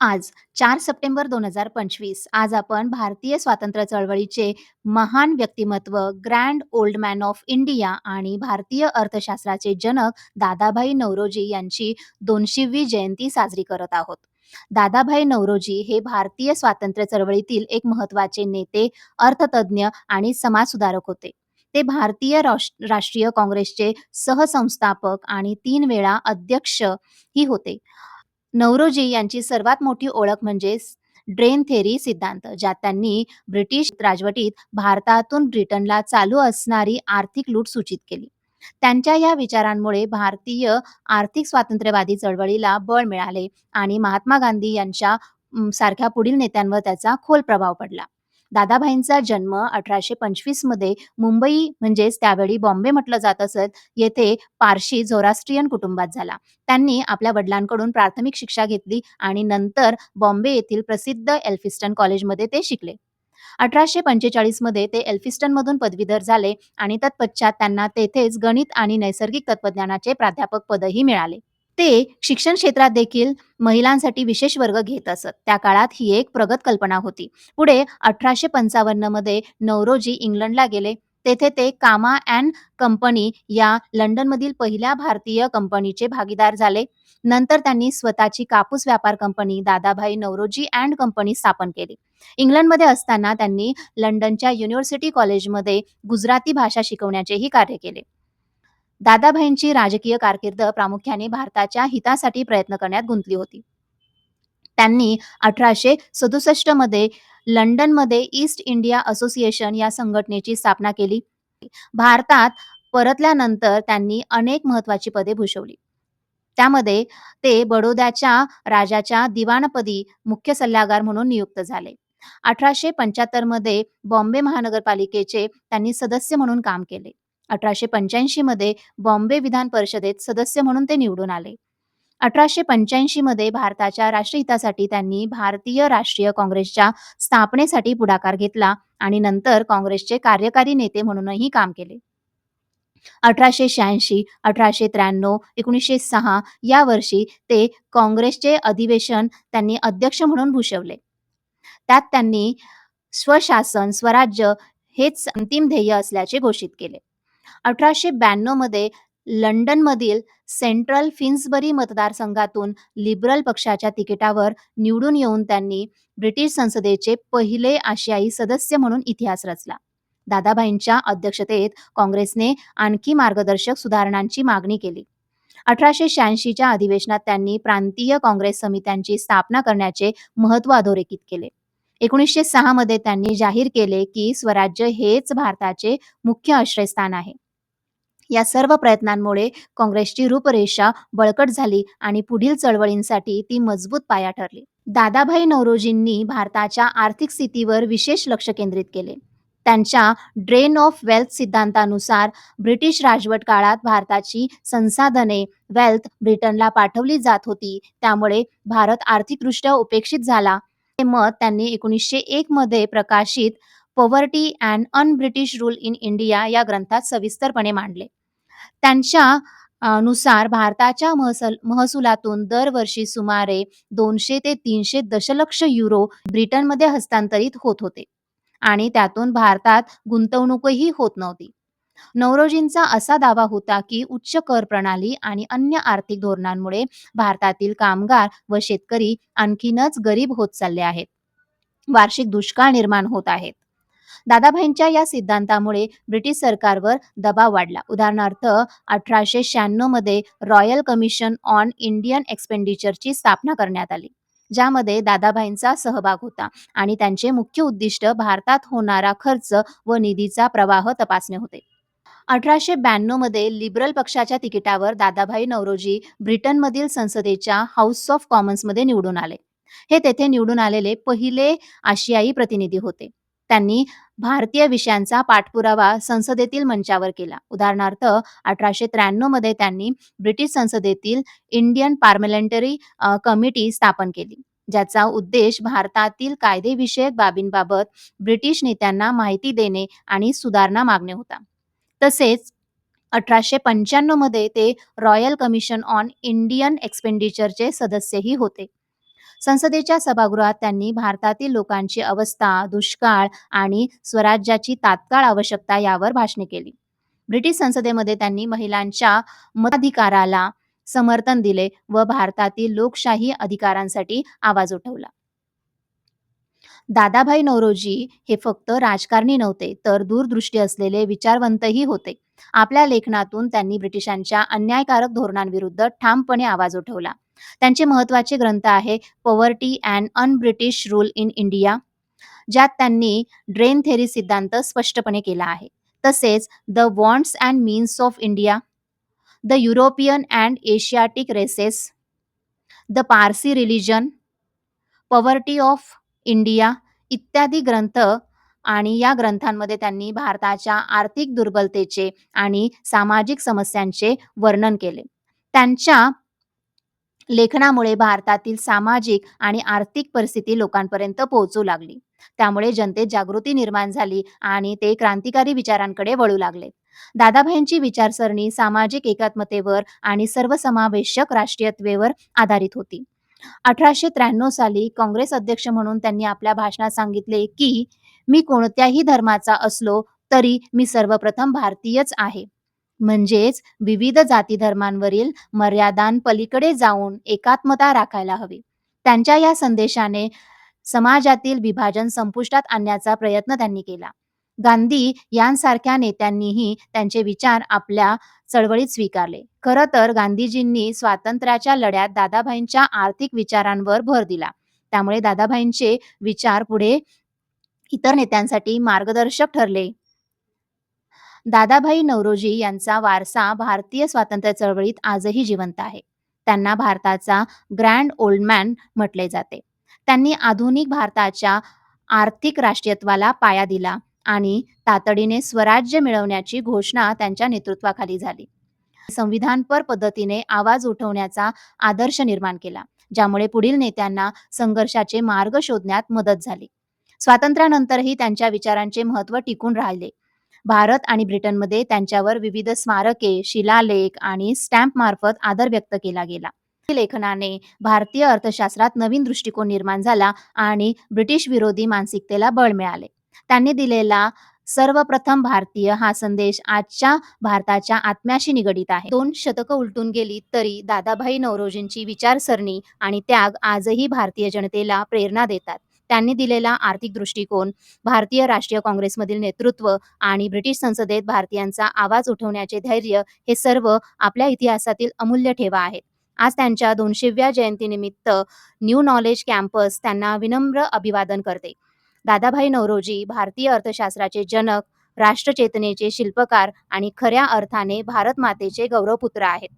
आज चार सप्टेंबर दोन हजार पंचवीस आज आपण भारतीय स्वातंत्र्य चळवळीचे महान व्यक्तिमत्व grand old man of India आणि भारतीय अर्थशास्त्राचे जनक दादाभाई नौरोजी यांची दोनशेवी जयंती साजरी करत आहोत. दादाभाई नौरोजी हे भारतीय स्वातंत्र्य चळवळीतील एक महत्त्वाचे नेते अर्थतज्ञ आणि समाजसुधारक होते. ते भारतीय राष्ट्रीय काँग्रेसचे सहसंस्थापक आणि तीन वेळा अध्यक्ष ही होते. नौरोजी यांची सर्वात मोठी ओळख म्हणजे ड्रेन थेरी सिद्धांत ज्यात त्यांनी ब्रिटिश राजवटीत भारतातून ब्रिटनला चालू असणारी आर्थिक लूट सूचित केली. त्यांच्या या विचारांमुळे भारतीय आर्थिक स्वातंत्र्यवादी चळवळीला बळ मिळाले आणि महात्मा गांधी यांच्या सारख्या पुढील नेत्यांवर त्याचा खोल प्रभाव पडला. दादाभाईंचा जन्म अठराशे पंचवीसमध्ये मुंबई म्हणजेच त्यावेळी बॉम्बे म्हटलं जात असत येथे पारशी झोरास्ट्रियन कुटुंबात झाला. त्यांनी आपल्या वडिलांकडून प्राथमिक शिक्षा घेतली आणि नंतर बॉम्बे येथील प्रसिद्ध एल्फिस्टन कॉलेजमध्ये ते शिकले. अठराशे पंचेचाळीसमध्ये ते एल्फिस्टन मधून पदवीधर झाले आणि तत्पश्चात त्यांना तेथेच गणित आणि नैसर्गिक तत्वज्ञानाचे प्राध्यापक पदही मिळाले. ते शिक्षण क्षेत्रात देखील महिलांसाठी विशेष वर्ग घेत असत. त्या काळात ही एक प्रगत कल्पना होती. पुढे अठराशे पंचावन्नमध्ये नौरोजी इंग्लंडला गेले. तेथे ते कामा अँड कंपनी या लंडनमधील पहिल्या भारतीय कंपनीचे भागीदार झाले. नंतर त्यांनी स्वतःची कापूस व्यापार company Dadabhai Naoroji and company स्थापन केली. इंग्लंडमध्ये असताना त्यांनी लंडनच्या युनिव्हर्सिटी कॉलेजमध्ये गुजराती भाषा शिकवण्याचेही कार्य केले. दादाभाईंची राजकीय कारकीर्द प्रामुख्याने भारताच्या हितासाठी प्रयत्न करण्यात गुंतली होती. त्यांनी अठराशे सदुसष्टमध्ये लंडनमध्ये ईस्ट इंडिया असोसिएशन या संघटनेची स्थापना केली. भारतात परतल्यानंतर त्यांनी अनेक महत्वाची पदे भूषवली. त्यामध्ये ते बडोद्याच्या राजाच्या दिवाणपदी मुख्य सल्लागार म्हणून नियुक्त झाले. अठराशे पंच्याहत्तरमध्ये बॉम्बे महानगरपालिकेचे त्यांनी सदस्य म्हणून काम केले. अठराशे पंच्याऐंशी मध्ये बॉम्बे विधान परिषदेत सदस्य म्हणून ते निवडून आले. अठराशे पंच्याऐंशी मध्ये भारताच्या राष्ट्रहितासाठी त्यांनी भारतीय राष्ट्रीय काँग्रेसच्या स्थापनेसाठी पुढाकार घेतला आणि नंतर काँग्रेसचे कार्यकारी नेते म्हणूनही काम केले. अठराशे शहाऐंशी अठराशे त्र्याण्णव एकोणीसशे सहा या वर्षी ते काँग्रेसचे अधिवेशन त्यांनी अध्यक्ष म्हणून भूषवले. त्यात त्यांनी स्वशासन स्वराज्य हेच अंतिम ध्येय असल्याचे घोषित केले. अठराशे ब्याण्णवमध्ये लंडनमधील सेंट्रल फिन्सबरी मतदारसंघातून लिबरल पक्षाच्या तिकिटावर निवडून येऊन त्यांनी ब्रिटिश संसदेचे पहिले आशियाई सदस्य म्हणून इतिहास रचला. दादाभाईंच्या अध्यक्षतेत काँग्रेसने आणखी मार्गदर्शक सुधारणांची मागणी केली. अठराशे शहाऐंशीच्या अधिवेशनात त्यांनी प्रांतीय काँग्रेस समित्यांची स्थापना करण्याचे महत्त्व अधोरेखित केले. एकोणीसशे सहा मध्ये त्यांनी जाहीर केले की स्वराज्य हेच भारताचे मुख्य आश्रयस्थान आहे. या सर्व प्रयत्नांमुळे काँग्रेसची रूपरेषा बळकट झाली आणि पुढील चळवळींसाठी ती मजबूत पाया ठरली. दादाभाई नौरोजींनी भारताच्या आर्थिक स्थितीवर विशेष लक्ष केंद्रित केले. त्यांच्या ड्रेन ऑफ वेल्थ सिद्धांतानुसार ब्रिटिश राजवट काळात भारताची संसाधने वेल्थ ब्रिटनला पाठवली जात होती. त्यामुळे भारत आर्थिकदृष्ट्या उपेक्षित झाला हे मत त्यांनी एकोणीसशे एक मध्ये प्रकाशित poverty and un British rule in India या ग्रंथात सविस्तरपणे मांडले. त्यांच्या नुसार भारताच्या महसल महसुलातून दरवर्षी सुमारे दोनशे ते तीनशे दशलक्ष युरो ब्रिटनमध्ये हस्तांतरित होत होते आणि त्यातून भारतात गुंतवणूकही होत नव्हती. नवरोजींचा असा दावा होता की उच्च कर प्रणाली आणि अन्य आर्थिक धोरणांमुळे भारतातील कामगार व शेतकरी आणखीनच गरीब होत चालले आहेत. वार्षिक दुष्काळ निर्माण होत आहेत. दादाभाईंच्या या सिद्धांतामुळे ब्रिटिश सरकारवर दबाव वाढला. उदाहरणार्थ अठराशे शहाण्णवमध्ये रॉयल कमिशन ऑन इंडियन एक्सपेंडिचरची स्थापना करण्यात आली ज्यामध्ये दादाभाईंचा सहभाग होता आणि त्यांचे मुख्य उद्दिष्ट भारतात होणारा खर्च व निधीचा प्रवाह तपासणे होते. अठराशे ब्याण्णवमध्ये लिबरल पक्षाच्या तिकिटावर दादाभाई नौरोजी ब्रिटनमधील संसदेच्या हाऊस ऑफ कॉमन्समध्ये निवडून आले. हे तेथे निवडून आलेले पहिले आशियाई प्रतिनिधी होते. त्यांनी भारतीय विषयांचा पाठपुरावा संसदेतील मंचावर केला. उदाहरणार्थ अठराशे त्र्याण्णवमध्ये त्यांनी ब्रिटिश संसदेतील इंडियन पार्लमेंटरी कमिटी स्थापन केली ज्याचा उद्देश भारतातील कायदेविषयक बाबींबाबत ब्रिटिश नेत्यांना माहिती देणे आणि सुधारणा मागणे होता. तसेच अठराशे पंच्याण्णवमध्ये ते रॉयल कमिशन ऑन इंडियन एक्सपेंडिचरचे सदस्यही होते संसदेच्या सभागृहात त्यांनी भारतातील लोकांची अवस्था, दुष्काळ आणि स्वराज्याची तात्काळ आवश्यकता यावर भाषणे केली. ब्रिटिश संसदेमध्ये त्यांनी महिलांच्या मताधिकाराला समर्थन दिले व भारतातील लोकशाही अधिकारांसाठी आवाज उठवला. दादाभाई नौरोजी हे फक्त राजकारणी नव्हते, तर दूरदृष्टी असलेले विचारवंतही होते. आपल्या लेखनातून त्यांनी ब्रिटिशांच्या अन्यायकारक धोरणांविरुद्ध ठामपणे आवाज उठवला. त्यांचे महत्त्वाचे ग्रंथ आहे poverty and un British rule in India, ज्यात त्यांनी ड्रेन थेरी सिद्धांत स्पष्टपणे केला आहे. तसेच the wants and means of India, the European and Asiatic races, the Parsi religion, poverty of India इत्यादी ग्रंथ आणि या ग्रंथांमध्ये त्यांनी भारताच्या आर्थिक दुर्बलतेचे आणि सामाजिक समस्यांचे वर्णन केले. त्यांच्या लेखनामुळे भारतातील सामाजिक आणि आर्थिक परिस्थिती लोकांपर्यंत पोहोचू लागली. त्यामुळे जनतेत जागृती निर्माण झाली आणि ते क्रांतिकारी विचारांकडे वळू लागले. दादाभाईंची विचारसरणी सामाजिक एकात्मतेवर आणि सर्वसमावेशक राष्ट्रीयत्वेवर आधारित होती. अठराशे त्र्याण्णव साली काँग्रेस अध्यक्ष म्हणून त्यांनी आपल्या भाषणात सांगितले की, "मी कोणत्याही धर्माचा असलो तरी मी सर्वप्रथम भारतीयच आहे." म्हणजेच विविध जाती-धर्मांवरील मर्यादांपलीकडे जाऊन एकात्मता राखायला हवी. त्यांच्या या संदेशाने समाजातील विभाजन संपुष्टात आणण्याचा प्रयत्न त्यांनी केला. गांधी यांसारख्या नेत्यांनीही त्यांचे विचार आपल्या चळवळीत स्वीकारले. खरं तर गांधीजींनी स्वातंत्र्याच्या लढ्यात दादाभाईंच्या आर्थिक विचारांवर भर दिला. त्यामुळे दादाभाईंचे विचार पुढे इतर नेत्यांसाठी मार्गदर्शक ठरले. दादाभाई नौरोजी यांचा वारसा भारतीय स्वातंत्र्य चळवळीत आजही जिवंत आहे. त्यांना भारताचा ग्रँड ओल्ड मॅन म्हटले जाते. त्यांनी आधुनिक भारताच्या आर्थिक राष्ट्रीयत्वाला पाया दिला आणि तातडीने स्वराज्य मिळवण्याची घोषणा त्यांच्या नेतृत्वाखाली झाली. संविधानपर पद्धतीने आवाज उठवण्याचा आदर्श निर्माण केला, ज्यामुळे पुढील नेत्यांना संघर्षाचे मार्ग शोधण्यात मदत झाली. स्वातंत्र्यानंतरही त्यांच्या विचारांचे महत्त्व टिकून राहिले. भारत आणि ब्रिटनमध्ये त्यांच्यावर विविध स्मारके, शिलालेख आणि स्टॅम्प मार्फत आदर व्यक्त केला गेला. लेखनाने भारतीय अर्थशास्त्रात नवीन दृष्टिकोन निर्माण झाला आणि ब्रिटिश विरोधी मानसिकतेला बळ मिळाले. त्यांनी दिलेला सर्वप्रथम भारतीय हा संदेश आजच्या भारताच्या आत्म्याशी निगडीत आहे. दोन शतकं उलटून गेली तरी दादाभाई नौरोजींची विचारसरणी आणि त्याग आजही भारतीय जनतेला प्रेरणा देतात. त्यांनी दिलेला आर्थिक दृष्टिकोन, भारतीय राष्ट्रीय काँग्रेसमधील नेतृत्व आणि ब्रिटिश संसदेत भारतीयांचा आवाज उठवण्याचे धैर्य हे सर्व आपल्या इतिहासातील अमूल्य ठेवा आहेत. आज त्यांच्या दोनशेव्या जयंतीनिमित्त न्यू नॉलेज कॅम्पस त्यांना विनम्र अभिवादन करते. दादाभाई नौरोजी भारतीय अर्थशास्त्राचे जनक, राष्ट्रचेतनेचे शिल्पकार आणि खऱ्या अर्थाने भारतमातेचे गौरवपुत्र आहेत.